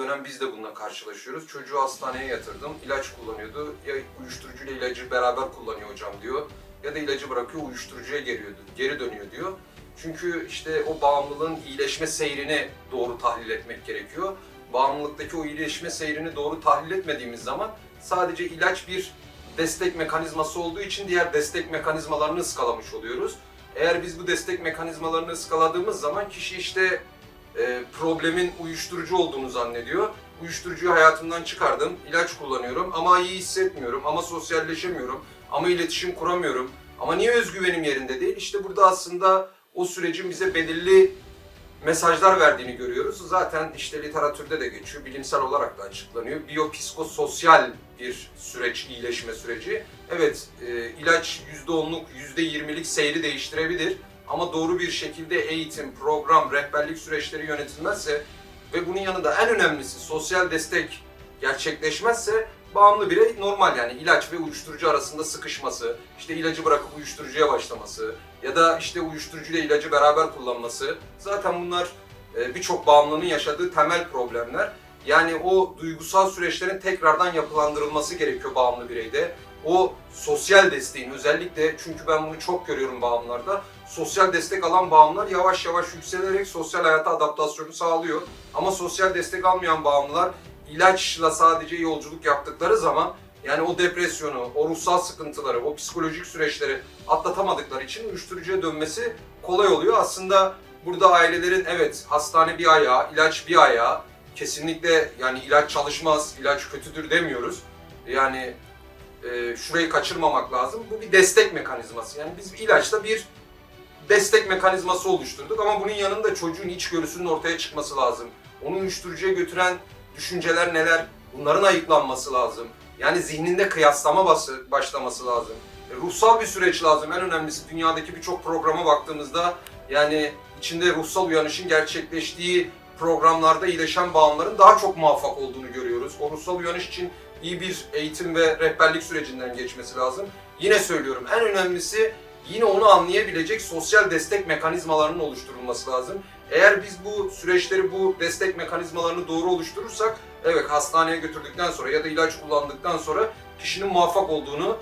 dönem biz de bununla karşılaşıyoruz. Çocuğu hastaneye yatırdım. ilaç kullanıyordu. Ya uyuşturucuyla ilacı beraber kullanıyor hocam diyor. Ya da ilacı bırakıyor uyuşturucuya geliyor, geri dönüyor diyor. Çünkü işte o bağımlılığın iyileşme seyrini doğru tahlil etmek gerekiyor. Bağımlılıktaki o iyileşme seyrini doğru tahlil etmediğimiz zaman sadece ilaç bir destek mekanizması olduğu için diğer destek mekanizmalarını ıskalamış oluyoruz. Eğer biz bu destek mekanizmalarını ıskaladığımız zaman kişi işte e, problemin uyuşturucu olduğunu zannediyor. Uyuşturucuyu hayatımdan çıkardım, ilaç kullanıyorum ama iyi hissetmiyorum, ama sosyalleşemiyorum, ama iletişim kuramıyorum. Ama niye özgüvenim yerinde değil? İşte burada aslında o sürecin bize belirli mesajlar verdiğini görüyoruz. Zaten işte literatürde de geçiyor, bilimsel olarak da açıklanıyor. Biyopsikososyal bir süreç, iyileşme süreci. Evet, e, ilaç %10'luk, %20'lik seyri değiştirebilir. Ama doğru bir şekilde eğitim, program, rehberlik süreçleri yönetilmezse ve bunun yanında en önemlisi sosyal destek gerçekleşmezse bağımlı birey normal yani ilaç ve uyuşturucu arasında sıkışması, işte ilacı bırakıp uyuşturucuya başlaması ya da işte uyuşturucu ile ilacı beraber kullanması zaten bunlar e, birçok bağımlının yaşadığı temel problemler. Yani o duygusal süreçlerin tekrardan yapılandırılması gerekiyor bağımlı bireyde. O sosyal desteğin özellikle çünkü ben bunu çok görüyorum bağımlılarda. Sosyal destek alan bağımlılar yavaş yavaş yükselerek sosyal hayata adaptasyonu sağlıyor. Ama sosyal destek almayan bağımlılar ilaçla sadece yolculuk yaptıkları zaman yani o depresyonu, o ruhsal sıkıntıları, o psikolojik süreçleri atlatamadıkları için uyuşturucuya dönmesi kolay oluyor. Aslında burada ailelerin evet hastane bir ayağı, ilaç bir ayağı. Kesinlikle yani ilaç çalışmaz, ilaç kötüdür demiyoruz. Yani e, şurayı kaçırmamak lazım. Bu bir destek mekanizması. Yani biz ilaçla bir destek mekanizması oluşturduk ama bunun yanında çocuğun içgörüsünün ortaya çıkması lazım. Onu uyuşturucuya götüren düşünceler neler? Bunların ayıklanması lazım. Yani zihninde kıyaslama bası, başlaması lazım. E, ruhsal bir süreç lazım. En önemlisi dünyadaki birçok programa baktığımızda yani içinde ruhsal uyanışın gerçekleştiği programlarda iyileşen bağımların daha çok muvaffak olduğunu görüyoruz. O ruhsal uyanış için iyi bir eğitim ve rehberlik sürecinden geçmesi lazım. Yine söylüyorum en önemlisi yine onu anlayabilecek sosyal destek mekanizmalarının oluşturulması lazım. Eğer biz bu süreçleri, bu destek mekanizmalarını doğru oluşturursak, evet hastaneye götürdükten sonra ya da ilaç kullandıktan sonra kişinin muvaffak olduğunu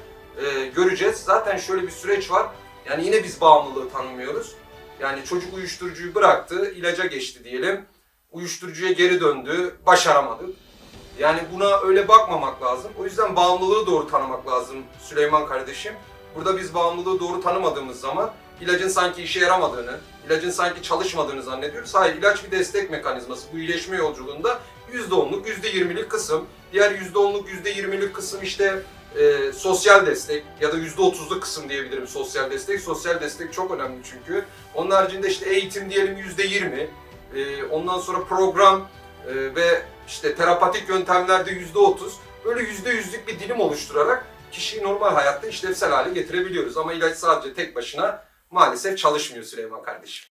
e, göreceğiz. Zaten şöyle bir süreç var. Yani yine biz bağımlılığı tanımıyoruz. Yani çocuk uyuşturucuyu bıraktı, ilaca geçti diyelim. Uyuşturucuya geri döndü, başaramadık. Yani buna öyle bakmamak lazım. O yüzden bağımlılığı doğru tanımak lazım Süleyman kardeşim. Burada biz bağımlılığı doğru tanımadığımız zaman ilacın sanki işe yaramadığını, ilacın sanki çalışmadığını zannediyoruz. Hayır, ilaç bir destek mekanizması. Bu iyileşme yolculuğunda %10'luk, %20'lik kısım, diğer %10'luk, %20'lik kısım işte e, sosyal destek ya da %30'luk kısım diyebilirim sosyal destek. Sosyal destek çok önemli çünkü. Onun haricinde işte eğitim diyelim %20, e, ondan sonra program e, ve işte terapatik yöntemlerde %30, böyle %100'lük bir dilim oluşturarak kişiyi normal hayatta işlevsel hale getirebiliyoruz. Ama ilaç sadece tek başına maalesef çalışmıyor Süleyman kardeşim.